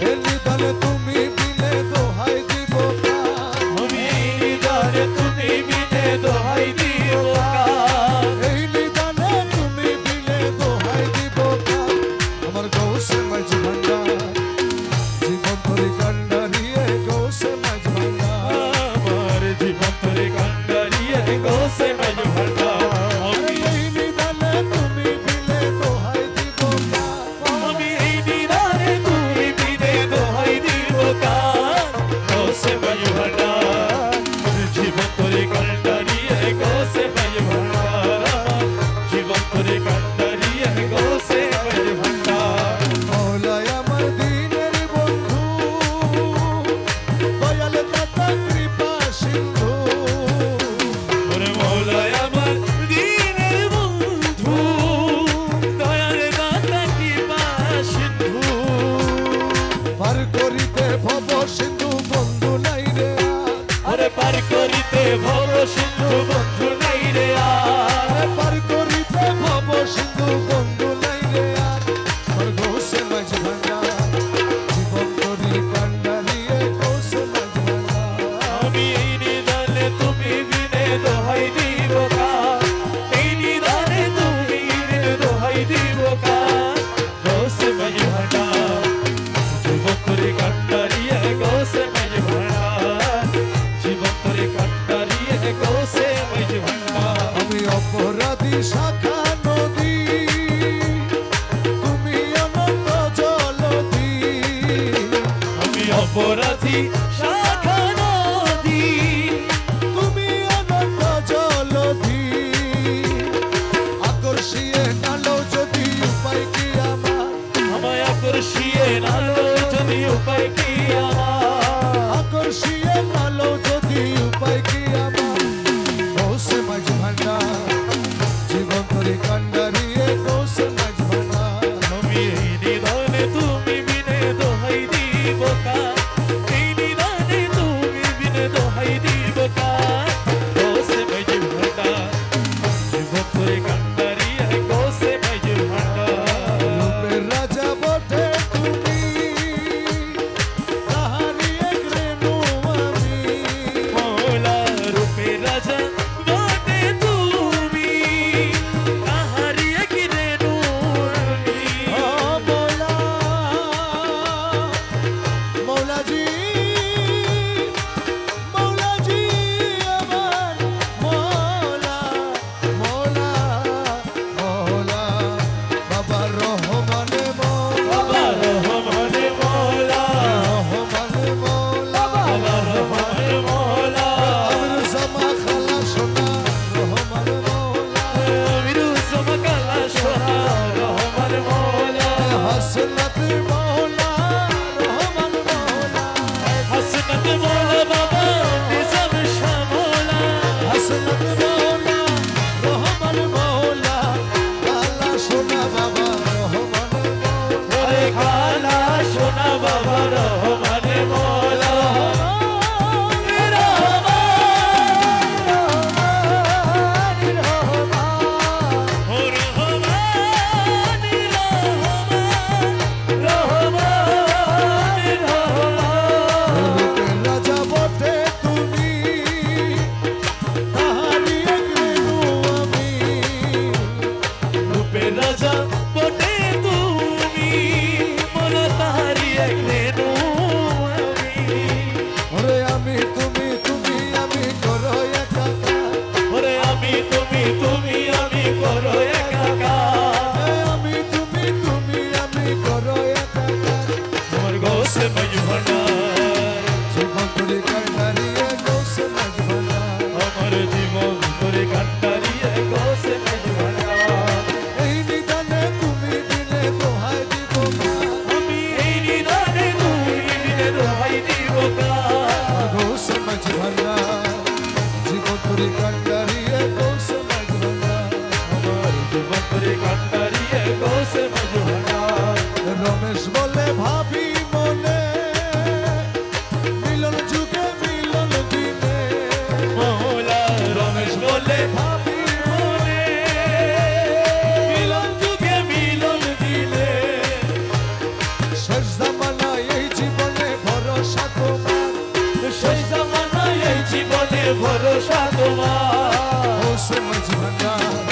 el tal tú পার করিতে ভব সিন্ধু বন্ধু নাই রে আরে। পার করিতে ভব সিন্ধু বন্ধু আকর্ষিয়ে আলো যদি উপায় কি আকর্ষিয়ে আলো যদি উপায় কি? জীবনে ভরসা তোমার গৌসে মাঝ ভান্ডার